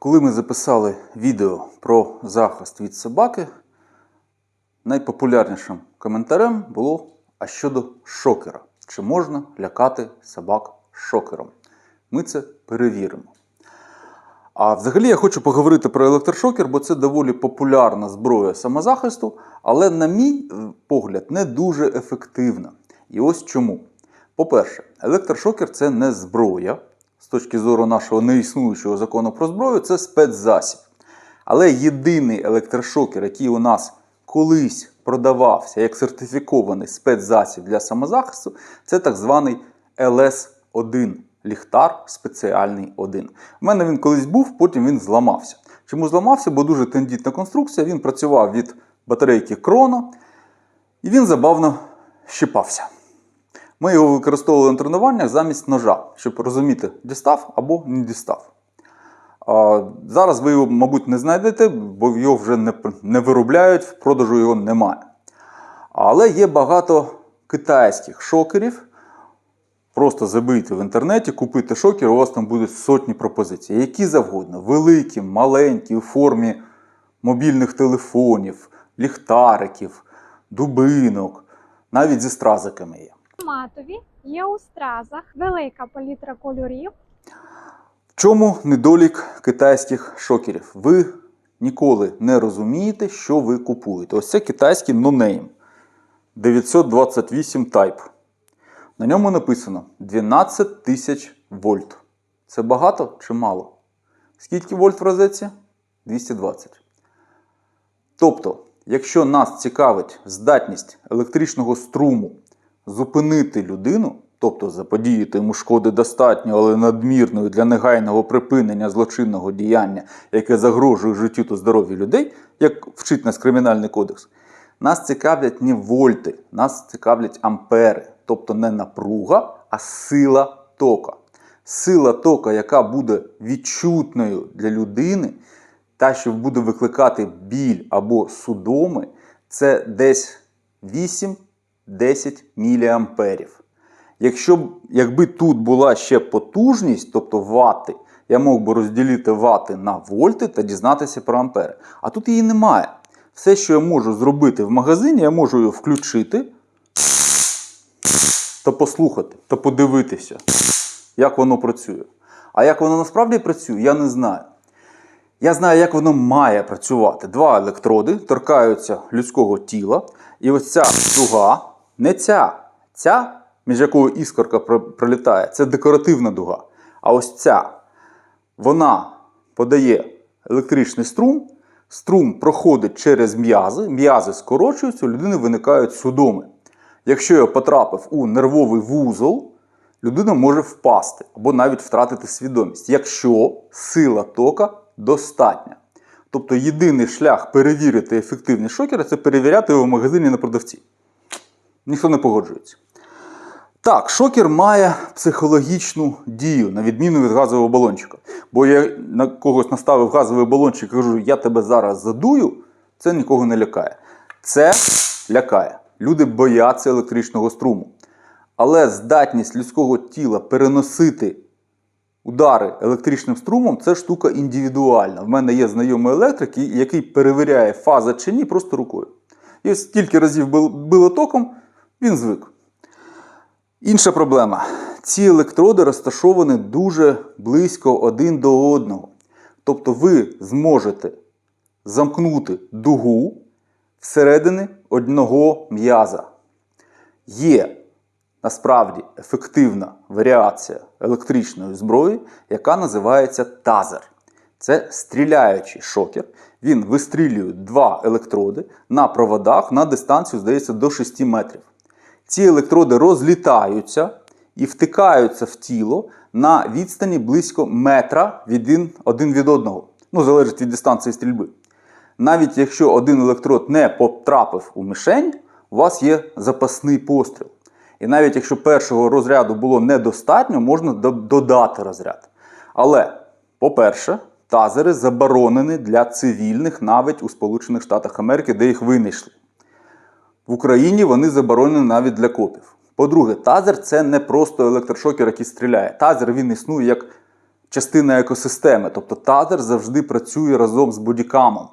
Коли ми записали відео про захист від собаки, найпопулярнішим коментарем було: а щодо шокера, чи можна лякати собак шокером? Ми це перевіримо. А взагалі я хочу поговорити про електрошокер, бо це доволі популярна зброя самозахисту, але, на мій е, погляд, не дуже ефективна. І ось чому. По-перше, електрошокер це не зброя. З точки зору нашого неіснуючого закону про зброю, це спецзасіб. Але єдиний електрошокер, який у нас колись продавався як сертифікований спецзасіб для самозахисту, це так званий ЛС-1 ліхтар спеціальний 1. У мене він колись був, потім він зламався. Чому зламався? Бо дуже тендітна конструкція, він працював від батарейки Крона, і він забавно щипався. Ми його використовували на тренуваннях замість ножа, щоб розуміти, дістав або не дістав. Зараз ви його, мабуть, не знайдете, бо його вже не, виробляють, в продажу його немає. Але є багато китайських шокерів. Просто забийте в інтернеті, купите шокер, у вас там будуть сотні пропозицій. Які завгодно, великі, маленькі, у формі мобільних телефонів, ліхтариків, дубинок, навіть зі стразиками є. Матові, є у стразах, велика палітра кольорів. В чому недолік китайських шокерів? Ви ніколи не розумієте, що ви купуєте. Ось це китайський нонейм 928 Type. На ньому написано 12 тисяч вольт. Це багато чи мало? Скільки вольт в розетці? 220. Тобто, якщо нас цікавить здатність електричного струму зупинити людину, тобто заподіяти йому шкоди достатньо, але надмірної для негайного припинення злочинного діяння, яке загрожує життю та здоров'ю людей, як вчить нас Кримінальний кодекс, нас цікавлять не вольти, нас цікавлять ампери, тобто не напруга, а сила тока. Сила тока, яка буде відчутною для людини, та, що буде викликати біль або судоми, це десь 8-10 міліамперів. Якщо якби тут була ще потужність, тобто вати, я мог би розділити вати на вольти та дізнатися про ампери. А тут її немає. Все, що я можу зробити в магазині, я можу його включити та послухати, та подивитися, як воно працює. А як воно насправді працює, я не знаю. Я знаю, як воно має працювати. Два електроди торкаються людського тіла, і ось ця дуга, не ця, ця, між якою іскорка пролітає, це декоративна дуга. А ось ця, вона подає електричний струм, струм проходить через м'язи, м'язи скорочуються, у людини виникають судоми. Якщо я потрапив у нервовий вузол, людина може впасти або навіть втратити свідомість, якщо сила тока достатня. Тобто єдиний шлях перевірити ефективність шокера це перевіряти його в магазині на продавці. Ніхто не погоджується. Так, шокер має психологічну дію, на відміну від газового балончика. Бо я на когось наставив газовий балончик і кажу, я тебе зараз задую, це нікого не лякає. Це лякає. Люди бояться електричного струму. Але здатність людського тіла переносити удари електричним струмом це штука індивідуальна. В мене є знайомий електрик, який перевіряє, фаза чи ні, просто рукою. І ось стільки разів бил- било током, він звик. Інша проблема. Ці електроди розташовані дуже близько один до одного. Тобто ви зможете замкнути дугу всередині одного м'яза. Є насправді ефективна варіація електричної зброї, яка називається тазер. Це стріляючий шокер. Він вистрілює два електроди на проводах на дистанцію, здається, до 6 метрів. Ці електроди розлітаються і втикаються в тіло на відстані близько метра від один від одного. Ну, залежить від дистанції стрільби. Навіть якщо один електрод не потрапив у мішень, у вас є запасний постріл. І навіть якщо першого розряду було недостатньо, можна додати розряд. Але, по-перше, тазери заборонені для цивільних навіть у Сполучених Штатах Америки, де їх винайшли. В Україні вони заборонені навіть для копів. По-друге, тазер це не просто електрошокер, який стріляє. Тазер він існує як частина екосистеми. Тобто тазер завжди працює разом з бодікамом.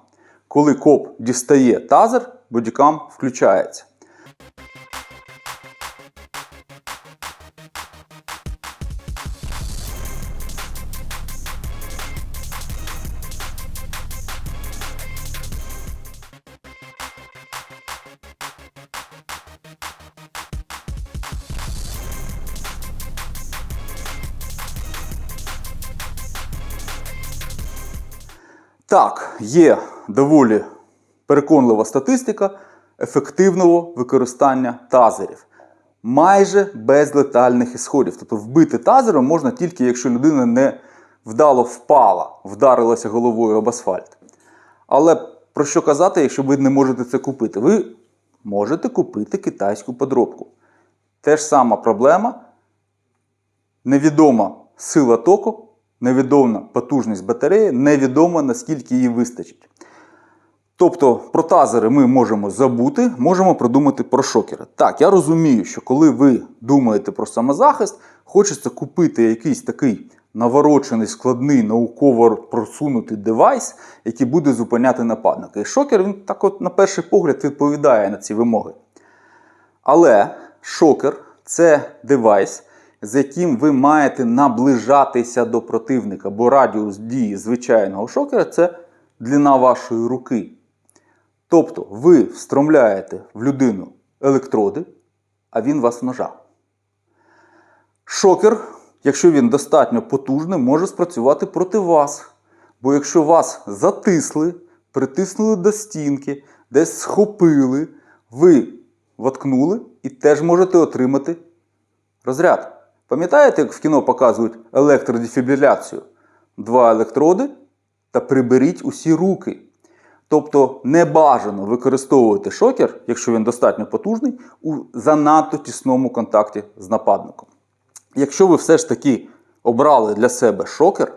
Коли коп дістає тазер, бодікам включається. Так, є доволі переконлива статистика ефективного використання тазерів. Майже без летальних ісходів. Тобто вбити тазером можна тільки, якщо людина не вдало впала, вдарилася головою об асфальт. Але про що казати, якщо ви не можете це купити? Ви можете купити китайську подробку. Те ж сама проблема, невідома сила току, невідома потужність батареї, невідомо наскільки її вистачить. Тобто про тазери ми можемо забути, можемо продумати про шокери. Так, я розумію, що коли ви думаєте про самозахист, хочеться купити якийсь такий наворочений, складний, науково просунутий девайс, який буде зупиняти нападника. І шокер він так от на перший погляд відповідає на ці вимоги. Але шокер це девайс, з яким ви маєте наближатися до противника, бо радіус дії звичайного шокера це длина вашої руки. Тобто ви встромляєте в людину електроди, а він вас ножа. Шокер, якщо він достатньо потужний, може спрацювати проти вас. Бо якщо вас затисли, притиснули до стінки, десь схопили, ви воткнули і теж можете отримати розряд. Пам'ятаєте, як в кіно показують електродефібриляцію? Два електроди та приберіть усі руки. Тобто не бажано використовувати шокер, якщо він достатньо потужний, у занадто тісному контакті з нападником. Якщо ви все ж таки обрали для себе шокер,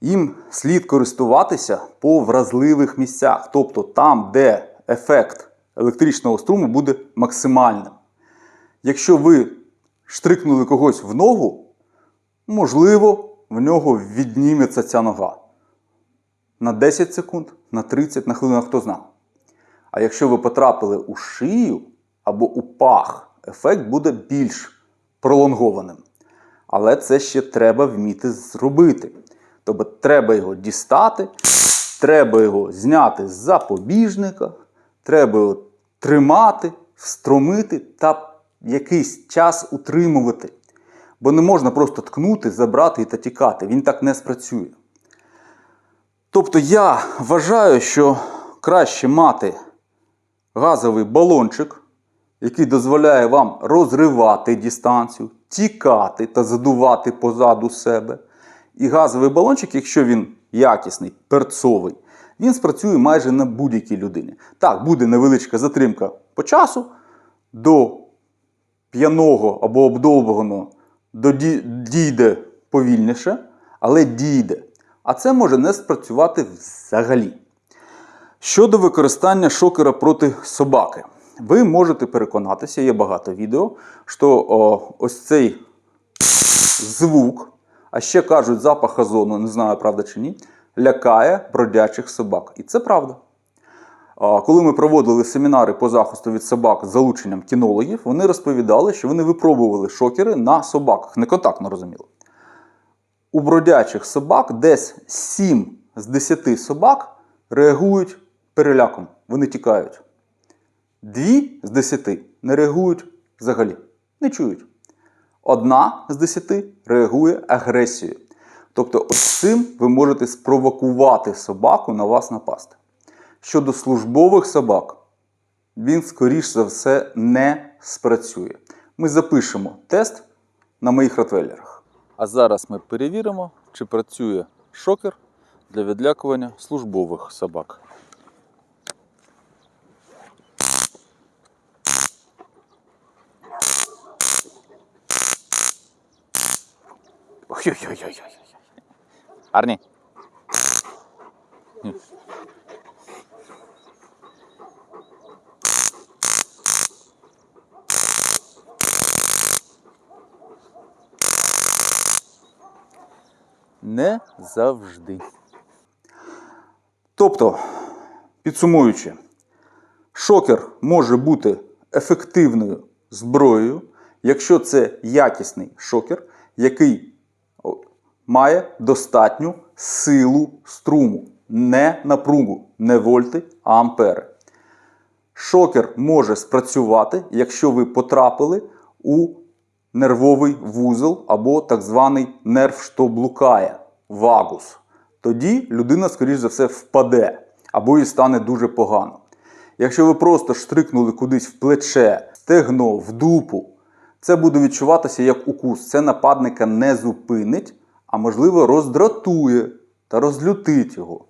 їм слід користуватися по вразливих місцях, тобто там, де ефект електричного струму буде максимальним. Якщо ви штрикнули когось в ногу, можливо, в нього відніметься ця нога. На 10 секунд, на 30, на хвилину, хто знає. А якщо ви потрапили у шию або у пах, ефект буде більш пролонгованим. Але це ще треба вміти зробити. Тобто треба його дістати, треба його зняти з запобіжника, треба його тримати, встромити та якийсь час утримувати. Бо не можна просто ткнути, забрати та тікати. Він так не спрацює. Тобто я вважаю, що краще мати газовий балончик, який дозволяє вам розривати дистанцію, тікати та задувати позаду себе. І газовий балончик, якщо він якісний, перцовий, він спрацює майже на будь-якій людині. Так, буде невеличка затримка по часу, до п'яного або обдовбаного дійде повільніше, але дійде. А це може не спрацювати взагалі. Щодо використання шокера проти собаки, ви можете переконатися, є багато відео, що о, ось цей звук, а ще кажуть запах озону, не знаю, правда чи ні, лякає бродячих собак. І це правда. Коли ми проводили семінари по захисту від собак з залученням кінологів, вони розповідали, що вони випробували шокери на собаках, неконтактно розуміло. У бродячих собак десь 7 з 10 собак реагують переляком, вони тікають. Дві з 10 не реагують взагалі, не чують. Одна з 10 реагує агресією. Тобто, ось цим ви можете спровокувати собаку на вас напасти. Щодо службових собак, він, скоріш за все, не спрацює. Ми запишемо тест на моїх ротвейлерах. А зараз ми перевіримо, чи працює шокер для відлякування службових собак. Ой-ой-ой-ой. Арні. Не завжди. Тобто, підсумуючи, шокер може бути ефективною зброєю, якщо це якісний шокер, який має достатню силу струму, не напругу, не вольти, а ампери. Шокер може спрацювати, якщо ви потрапили у нервовий вузол або так званий нерв, що блукає вагус. Тоді людина, скоріш за все, впаде або їй стане дуже погано. Якщо ви просто штрикнули кудись в плече, стегно, в дупу, це буде відчуватися як укус. Це нападника не зупинить, а можливо роздратує та розлютить його.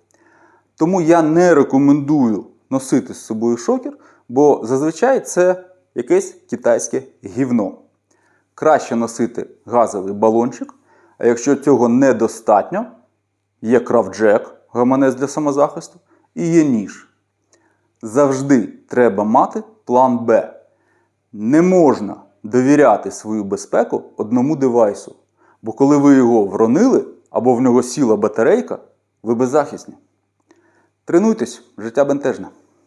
Тому я не рекомендую носити з собою шокер, бо зазвичай це якесь китайське гівно. Краще носити газовий балончик, а якщо цього недостатньо, є кравджек, гаманець для самозахисту, і є ніж. Завжди треба мати план Б. Не можна довіряти свою безпеку одному девайсу, бо коли ви його вронили або в нього сіла батарейка, ви беззахисні. Тренуйтесь, життя бентежне.